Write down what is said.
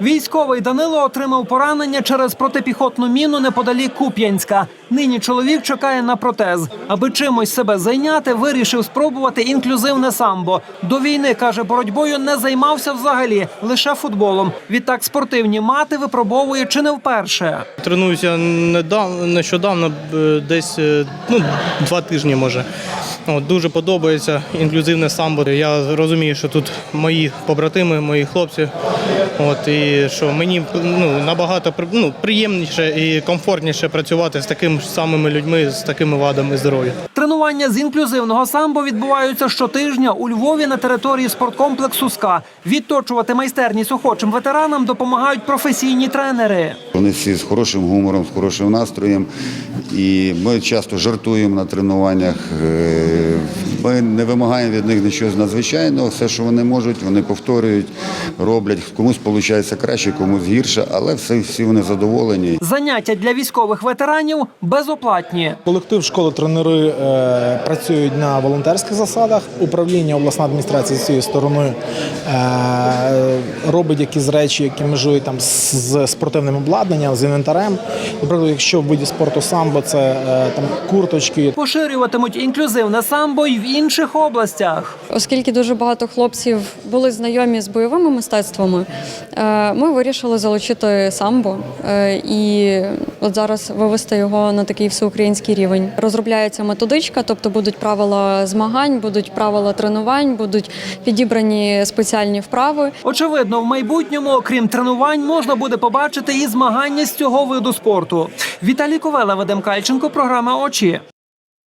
Військовий Данило отримав поранення через протипіхотну міну неподалік Куп'янська. Нині чоловік чекає на протез. Аби чимось себе зайняти, вирішив спробувати інклюзивне самбо. До війни каже, боротьбою не займався взагалі, лише футболом. Відтак спортивні мати випробовує чи не вперше. Тренуюся недавно, нещодавно, е, десь е, ну, два тижні може. Дуже подобається інклюзивне самбо. Я розумію, що тут мої побратими, мої хлопці. От, і що мені ну, набагато ну, приємніше і комфортніше працювати з такими ж самими людьми, з такими вадами здоров'я. Тренування з інклюзивного самбо відбуваються щотижня у Львові на території спорткомплексу СКА. Відточувати майстерність охочим ветеранам допомагають професійні тренери. Вони всі з хорошим гумором, з хорошим настроєм. І ми часто жартуємо на тренуваннях. Е, Ми не вимагаємо від них нічого надзвичайного. Все, що вони можуть, вони повторюють, роблять. Комусь виходить краще, комусь гірше, але все, всі вони задоволені. Заняття для військових ветеранів безоплатні. Колектив школи тренери е, працюють на волонтерських засадах. Управління обласна адміністрація з цією стороною е, робить якісь речі, які межують там з, з спортивним обладнанням, з інвентарем. Наприклад, якщо в виді спорту самбо, це е, там курточки, Поширюватимуть інклюзивне самбо й в інших областях. Оскільки дуже багато хлопців були знайомі з бойовими мистецтвами, е, ми вирішили залучити самбо е, і от зараз вивести його на такий всеукраїнський рівень. Розробляється методичка, тобто будуть правила змагань, будуть правила тренувань, будуть підібрані спеціальні вправи. Очевидно, в майбутньому, окрім тренувань, можна буде побачити і змагання з цього виду спорту. Віталій Ковела, Вадим Кальченко, програма Очі.